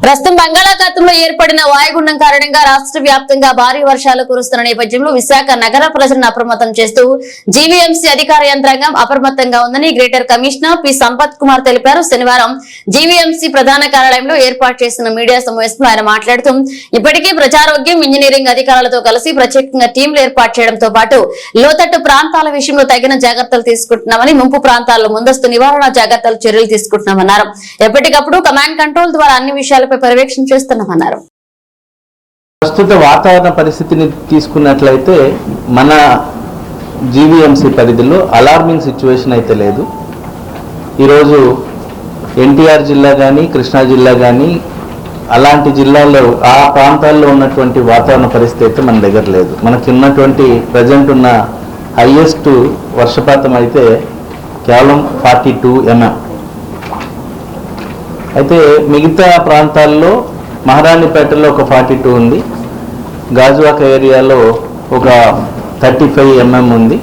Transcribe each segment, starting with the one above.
ప్రస్తుతం బంగాళాఖాతంలో ఏర్పడిన వాయుగుండం కారణంగా రాష్ట్ర వ్యాప్తంగా భారీ వర్షాలు కురుస్తున్న నేపథ్యంలో విశాఖ నగర ప్రజలను అప్రమత్తం చేస్తూ జీవీఎంసీ అధికార యంత్రాంగం అప్రమత్తంగా ఉందని greater commissioner P. Sampath Kumar తెలిపారు. శనివారం జీవీఎంసీ ప్రధాన కార్యాలయంలో ఏర్పాటు చేసిన మీడియా సమావేశంలో ఆయన మాట్లాడుతూ ఇప్పటికే ప్రజారోగ్యం ఇంజనీరింగ్ అధికారులతో కలిసి ప్రత్యేకంగా టీంలు ఏర్పాటు చేయడంతో పాటు లోతట్టు ప్రాంతాల విషయంలో తగిన జాగ్రత్తలు తీసుకుంటున్నామని ముంపు ప్రాంతాల్లో ముందస్తు నివారణ జాగ్రత్తలు చర్యలు తీసుకుంటున్నామన్నారు. ఎప్పటికప్పుడు కమాండ్ కంట్రోల్ ద్వారా అన్ని విషయాలు విషయాలపై పర్యవేక్షణ చేస్తున్నామన్నారు. ప్రస్తుత వాతావరణ పరిస్థితిని తీసుకున్నట్లయితే మన జీవీఎంసీ పరిధిలో అలార్మింగ్ సిచ్యువేషన్ అయితే లేదు. ఈరోజు ఎన్టీఆర్ జిల్లా కానీ కృష్ణా జిల్లా కానీ అలాంటి జిల్లాల్లో ఆ ప్రాంతాల్లో ఉన్నటువంటి వాతావరణ పరిస్థితి అయితే మన దగ్గర లేదు. మనకి ఉన్నటువంటి ప్రజెంట్ ఉన్న హైయెస్ట్ వర్షపాతం అయితే కేవలం ఫార్టీ టూ ఎంఎం అయితే మిగతా ప్రాంతాల్లో మహారాణిపేటలో ఒక ఫార్టీ టూ ఉంది. గాజువాక ఏరియాలో ఒక థర్టీ ఫైవ్ ఎంఎం ఉంది.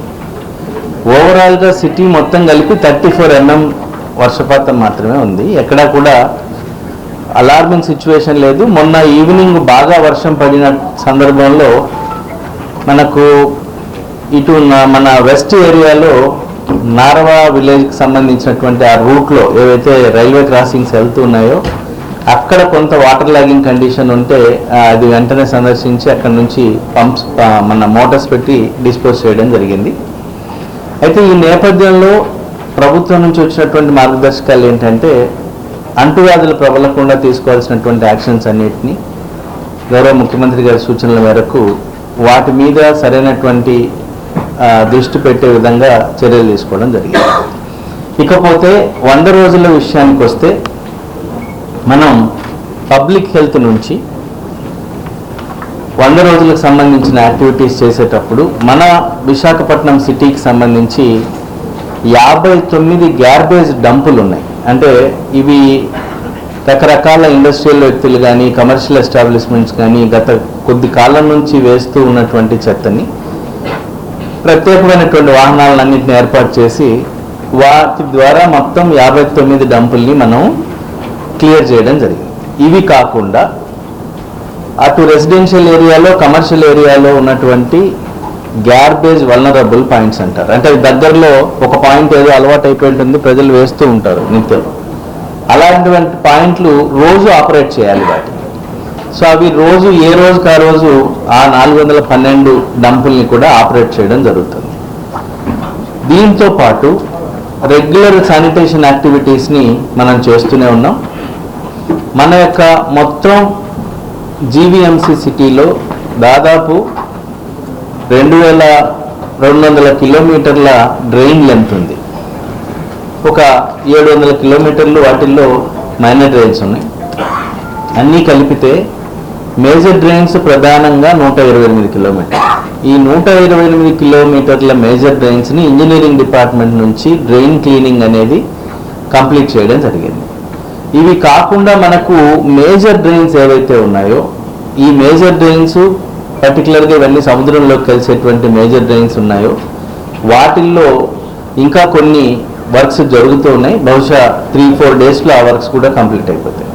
ఓవరాల్గా సిటీ మొత్తం కలిపి థర్టీ ఫోర్ ఎంఎం వర్షపాతం మాత్రమే ఉంది. ఎక్కడా కూడా అలార్మింగ్ సిచ్యువేషన్ లేదు. మొన్న ఈవినింగ్ బాగా వర్షం పడిన సందర్భంలో మనకు ఇటు మన వెస్ట్ ఏరియాలో నారవా విలేజ్కి సంబంధించినటువంటి ఆ రూట్లో ఏవైతే రైల్వే క్రాసింగ్స్ వెళ్తూ ఉన్నాయో అక్కడ కొంత వాటర్ లాగింగ్ కండిషన్ ఉంటే అది వెంటనే సందర్శించి అక్కడ నుంచి పంప్స్ మన మోటార్స్ పెట్టి డిస్పోజ్ చేయడం జరిగింది. అయితే ఈ నేపథ్యంలో ప్రభుత్వం నుంచి వచ్చినటువంటి మార్గదర్శకాలు ఏంటంటే అంటువ్యాధులు ప్రబలకుండా తీసుకోవాల్సినటువంటి యాక్షన్స్ అన్నిటినీ గౌరవ ముఖ్యమంత్రి గారి సూచనల మేరకు వాటి మీద సరైనటువంటి దృష్టి పెట్టే విధంగా చర్యలు తీసుకోవడం జరిగింది. ఇకపోతే వంద రోజుల విషయానికి వస్తే మనం పబ్లిక్ హెల్త్ నుంచి వంద రోజులకు సంబంధించిన యాక్టివిటీస్ చేసేటప్పుడు మన విశాఖపట్నం సిటీకి సంబంధించి యాభై తొమ్మిది గ్యార్బేజ్ డంపులు ఉన్నాయి. అంటే ఇవి రకరకాల ఇండస్ట్రియల్ వ్యక్తులు కానీ కమర్షియల్ ఎస్టాబ్లిష్మెంట్స్ కానీ గత కొద్ది కాలం నుంచి వేస్తూ ఉన్నటువంటి చెత్తని ప్రత్యేకమైనటువంటి వాహనాలన్నింటిని ఏర్పాటు చేసి వాటి ద్వారా మొత్తం యాభై తొమ్మిది డంపుల్ని మనం క్లియర్ చేయడం జరిగింది. ఇవి కాకుండా అటు రెసిడెన్షియల్ ఏరియాలో కమర్షియల్ ఏరియాలో ఉన్నటువంటి గ్యార్బేజ్ వల్నరబుల్ పాయింట్స్ అంటారు. అంటే అది దగ్గరలో ఒక పాయింట్ ఏదో అలవాటు అయిపోయి ఉంటుంది ప్రజలు వేస్తూ ఉంటారు నిత్యం. అలాంటివంటి పాయింట్లు రోజు ఆపరేట్ చేయాలి వాటిని. సో అవి రోజు ఏ రోజుకి ఆ రోజు ఆ నాలుగు వందల పన్నెండు డంపుల్ని కూడా ఆపరేట్ చేయడం జరుగుతుంది. దీంతో పాటు రెగ్యులర్ శానిటేషన్ యాక్టివిటీస్ని మనం చేస్తూనే ఉన్నాం. మన యొక్క మొత్తం జీవీఎంసీ సిటీలో దాదాపు రెండు వేల రెండు వందల కిలోమీటర్ల డ్రైన్ లెంత్ ఉంది. ఒక ఏడు వందల కిలోమీటర్లు వాటిల్లో మైనర్ డ్రైన్స్ ఉన్నాయి. అన్నీ కలిపితే మేజర్ డ్రైన్స్ ప్రధానంగా నూట ఇరవై ఎనిమిది కిలోమీటర్ ఈ నూట ఇరవై ఎనిమిది కిలోమీటర్ల మేజర్ డ్రైన్స్ని ఇంజనీరింగ్ డిపార్ట్మెంట్ నుంచి డ్రైన్ క్లీనింగ్ అనేది కంప్లీట్ చేయడం జరిగింది. ఇవి కాకుండా మనకు మేజర్ డ్రైన్స్ ఏవైతే ఉన్నాయో ఈ మేజర్ డ్రైన్స్ పర్టికులర్గా ఇవన్నీ సముద్రంలోకి కలిసేటువంటి మేజర్ డ్రైన్స్ ఉన్నాయో వాటిల్లో ఇంకా కొన్ని వర్క్స్ జరుగుతూ ఉన్నాయి. బహుశా త్రీ ఫోర్ డేస్లో ఆ వర్క్స్ కూడా కంప్లీట్ అయిపోతాయి.